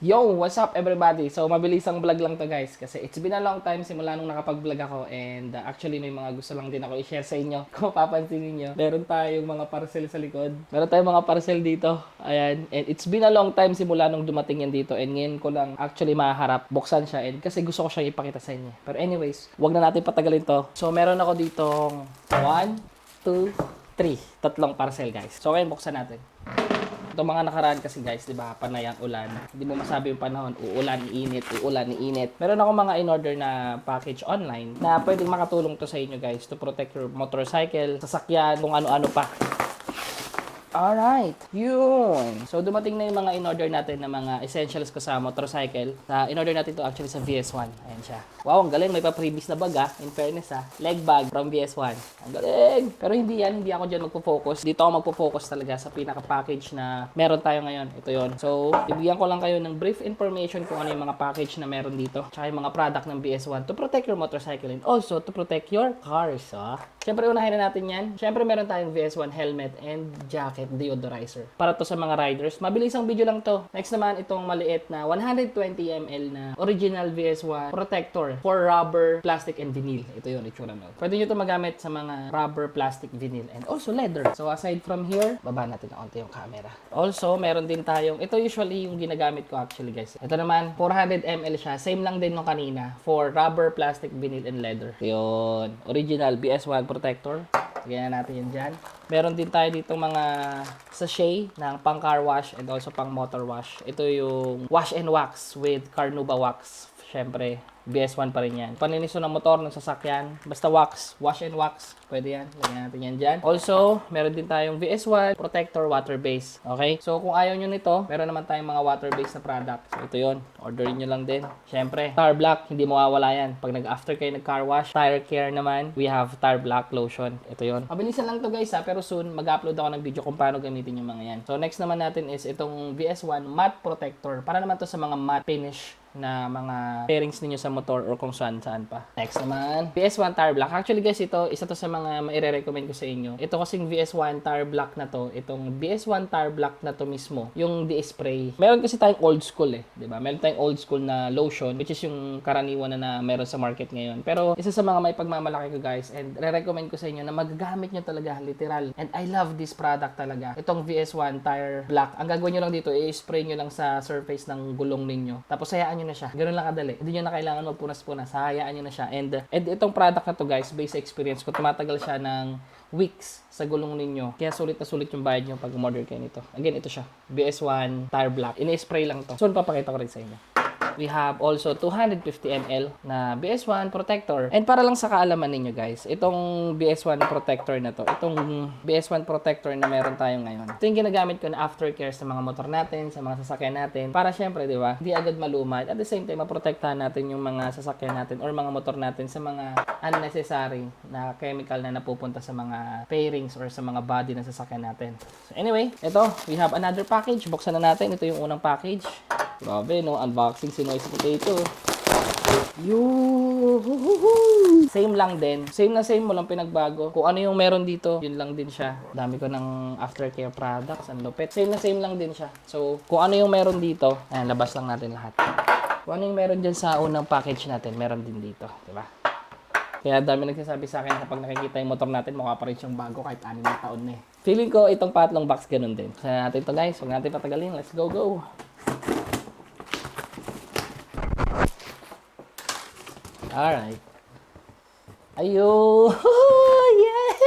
Yo, what's up everybody? So, mabilisang vlog lang to guys kasi it's been a long time simula nung nakapag-vlog ako and uh, actually may mga gusto lang din ako i-share sa inyo. Kung mapapansin niyo, meron tayong mga parcel sa likod. Meron tayong mga parcel dito. Ayan. And it's been a long time simula nung dumating yan dito and ngayon ko lang actually maharap. Buksan siya and kasi gusto ko siyang ipakita sa inyo. Pero anyways, wag na natin patagalin to. So, meron ako ditong 1, 2, 3. Tatlong parcel guys. So, ngayon buksan natin. Itong mga nakaraan kasi guys, di ba, panay ang ulan. Hindi mo masabi yung panahon, uulan, iinit, uulan, iinit. Meron ako mga in-order na package online na pwedeng makatulong to sa inyo guys to protect your motorcycle, sasakyan, kung ano-ano pa. Alright, yun. So, dumating na yung mga in-order natin na mga essentials ko sa motorcycle. Sa in-order natin to actually sa VS1. Ayan siya. Wow, ang galing. May pa-previous na bag ah. In fairness ah. Leg bag from VS1. Ang galing. Pero hindi yan. Hindi ako dyan magpo-focus. Dito ako magpo-focus talaga sa pinaka-package na meron tayo ngayon. Ito yon. So, ibigyan ko lang kayo ng brief information kung ano yung mga package na meron dito. Tsaka yung mga product ng VS1 to protect your motorcycle and also to protect your cars. Ah. Siyempre, unahin na natin yan. Siyempre, meron tayong VS1 helmet and jacket deodorizer. Para to sa mga riders. Mabilis ang video lang to. Next naman, itong maliit na 120 ml na original VS1 protector for rubber, plastic, and vinyl. Ito yun, itsura mo. Pwede nyo to magamit sa mga rubber, plastic, vinyl, and also leather. So, aside from here, baba natin na konti yung camera. Also, meron din tayong, ito usually yung ginagamit ko actually guys. Ito naman, 400 ml siya. Same lang din nung kanina for rubber, plastic, vinyl, and leather. Yun. Original BS1 protector. Lagyan na natin yan dyan. Meron din tayo dito mga sachet ng pang car wash and also pang motor wash. Ito yung wash and wax with Carnauba wax. Siyempre, BS1 pa rin yan. Paniniso ng motor ng sasakyan. Basta wax, wash and wax. Pwede yan. Lagyan natin yan dyan. Also, meron din tayong VS1 protector water base. Okay? So, kung ayaw nyo nito, meron naman tayong mga water base na product. So, ito yon Orderin nyo lang din. Siyempre, Tire Black, hindi mawawala yan. Pag nag-after kayo nag-car wash, tire care naman, we have Tire Black lotion. Ito yon Mabilisan lang to guys ha, pero soon, mag-upload ako ng video kung paano gamitin yung mga yan. So, next naman natin is itong VS1 matte protector. Para naman to sa mga matte finish na mga pairings ninyo sa motor or kung saan saan pa. Next naman, VS1 Tire Black. Actually guys, ito, isa to sa mga maire-recommend ko sa inyo. Ito kasing VS1 Tire Black na to, itong VS1 Tire Black na to mismo, yung D-spray. Meron kasi tayong old school eh, di ba? Meron tayong old school na lotion, which is yung karaniwan na, na meron sa market ngayon. Pero isa sa mga may pagmamalaki ko guys, and re-recommend ko sa inyo na magagamit nyo talaga, literal. And I love this product talaga. Itong VS1 Tire Black. Ang gagawin nyo lang dito, i-spray nyo lang sa surface ng gulong ninyo. Tapos hayaan nyo na siya. Ganun lang kadali. Hindi nyo na kailangan magpunas-punas. Hayaan nyo na siya. And, and itong product na to guys, based experience ko, tumatagal siya ng weeks sa gulong ninyo. Kaya sulit na sulit yung bayad nyo pag umorder kayo nito. Again, ito siya. BS1 Tire Black. Ini-spray lang to. Soon papakita ko rin sa inyo we have also 250 ml na BS1 protector. And para lang sa kaalaman ninyo guys, itong BS1 protector na to, itong BS1 protector na meron tayo ngayon, ito yung ginagamit ko na aftercare sa mga motor natin, sa mga sasakyan natin, para syempre, di ba, hindi agad malumad. At the same time, maprotektahan natin yung mga sasakyan natin or mga motor natin sa mga unnecessary na chemical na napupunta sa mga pairings or sa mga body ng sasakyan natin. So anyway, ito, we have another package. Buksan na natin. Ito yung unang package. Grabe, no? Unboxing si Noisy Potato. Yoo! Same lang din. Same na same mo lang pinagbago. Kung ano yung meron dito, yun lang din siya. Dami ko ng aftercare products. Ang lupit. Same na same lang din siya. So, kung ano yung meron dito, ayan, labas lang natin lahat. Kung ano yung meron dyan sa unang package natin, meron din dito. Diba? Kaya dami nagsasabi sa akin na kapag nakikita yung motor natin, mukha pa rin siyang bago kahit anim na taon na eh. Feeling ko itong patlong box ganun din. Kaya natin to guys. Huwag natin patagalin. Let's go, go! Alright. Ayo! yes!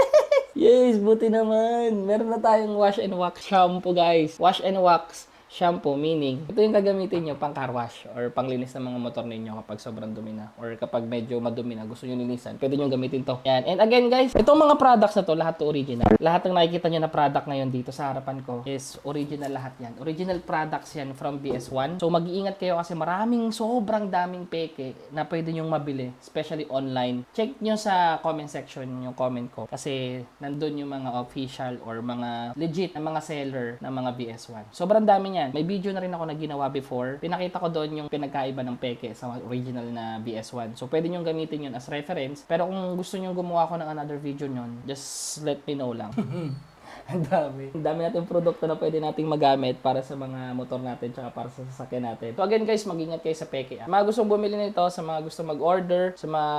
Yes, buti naman. Meron na tayong wash and wax shampoo, guys. Wash and wax shampoo, meaning, ito yung gagamitin nyo pang car wash or panglinis ng mga motor ninyo kapag sobrang dumi na or kapag medyo madumi na, gusto nyo linisan, pwede nyo gamitin to. Yan. And again, guys, itong mga products na to, lahat to original. Lahat ng nakikita nyo na product ngayon dito sa harapan ko is original lahat yan. Original products yan from BS1. So, mag-iingat kayo kasi maraming sobrang daming peke na pwede nyong mabili, especially online. Check nyo sa comment section yung comment ko kasi nandun yung mga official or mga legit na mga seller ng mga BS1. Sobrang dami niyan. May video na rin ako na ginawa before. Pinakita ko doon yung pinagkaiba ng peke sa original na BS1. So, pwede nyo gamitin yun as reference. Pero kung gusto nyo gumawa ko ng another video nyon, just let me know lang. Ang dami. Ang dami natin produkto na pwede nating magamit para sa mga motor natin tsaka para sa sasakyan natin. So again guys, mag-ingat kayo sa peke. Mga gustong bumili nito, sa mga gustong mag-order, sa mga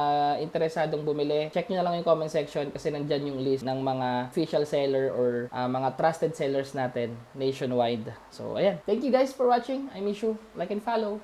interesadong bumili, check nyo na lang yung comment section kasi nandyan yung list ng mga official seller or ah, mga trusted sellers natin nationwide. So ayan. Thank you guys for watching. I miss you. Like and follow.